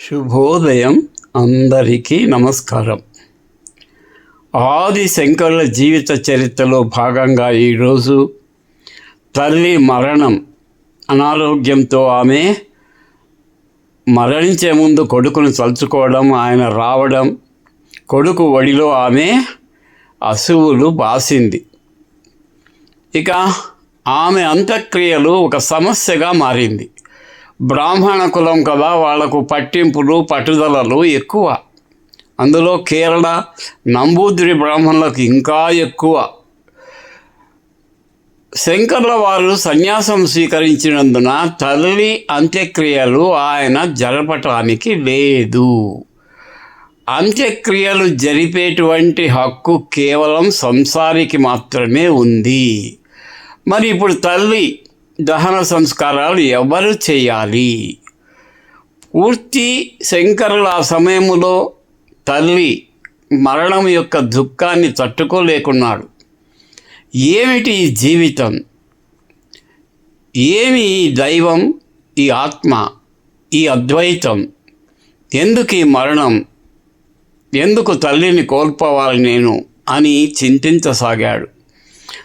శుభోదయం అందరికీ నమస్కారం. ఆది శంకరుల జీవిత చరిత్రలో భాగంగా ఈరోజు తల్లి మరణం అనారోగ్యంతో ఆమె మరణించే ముందు కొడుకును తలుచుకోవడం ఆయన రావడం కొడుకు ఒడిలో ఆమె అసువులు బాసింది. ఇక ఆమె అంత్యక్రియలు ఒక సమస్యగా మారింది. బ్రాహ్మణ కులం కదా వాళ్ళకు పట్టింపులు పట్టుదలలు ఎక్కువ. అందులో కేరళ నంబూద్రి బ్రాహ్మణులకు ఇంకా ఎక్కువ. శంకర్ల వారు సన్యాసం స్వీకరించినందున తల్లి అంత్యక్రియలు ఆయన జరపటానికి లేదు. అంత్యక్రియలు జరిపేటువంటి హక్కు కేవలం సంసారికి మాత్రమే ఉంది. మరి ఇప్పుడు తల్లి దహన సంస్కారాలు ఎవరు చేయాలి? పూర్తి శంకరుల ఆ సమయంలో తల్లి మరణం యొక్క దుఃఖాన్ని తట్టుకోలేకున్నాడు. ఏమిటి ఈ జీవితం? ఏమి ఈ దైవం ఈ ఆత్మ ఈ అద్వైతం? ఎందుకు ఈ మరణం? ఎందుకు తల్లిని కోల్పోవాలి నేను అని చింతించసాగాడు.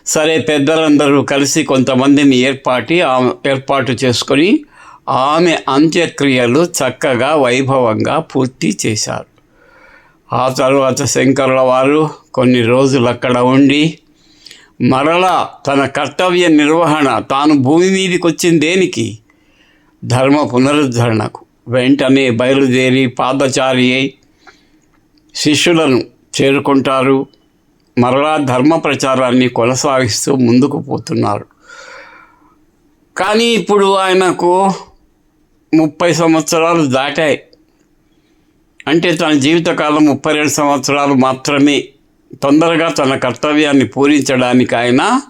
సరే పెద్దలందరూ కలిసి కొంతమందిని ఏర్పాటి ఆమె- ఏర్పాటు చేసుకొని ఆమె అంత్యక్రియలు చక్కగా వైభవంగా పూర్తి చేశారు. ఆ తర్వాత శంకరుల వారు కొన్ని రోజులు అక్కడ ఉండి మరలా తన కర్తవ్య నిర్వహణ తాను భూమి మీదకి వచ్చిన దేనికి? ధర్మ పునరుద్ధరణకు. వెంటనే బయలుదేరి పాదచారి అయి శిష్యులను చేరుకుంటారు. మరలా ధర్మ ప్రచారాన్ని కొనసాగిస్తూ ముందుకు పోతున్నారు. కానీ ఇప్పుడు ఆయనకు ముప్పై సంవత్సరాలు దాటాయి. అంటే తన జీవితకాలం ముప్పై రెండు సంవత్సరాలు మాత్రమే తొందరగా తన కర్తవ్యాన్ని పూరించడానికి ఆయన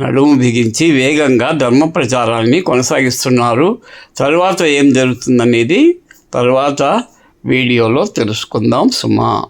నడుము బిగించి వేగంగా ధర్మ ప్రచారాన్ని కొనసాగిస్తున్నారు. తరువాత ఏం జరుగుతుందనేది తర్వాత వీడియోలో తెలుసుకుందాం సుమా.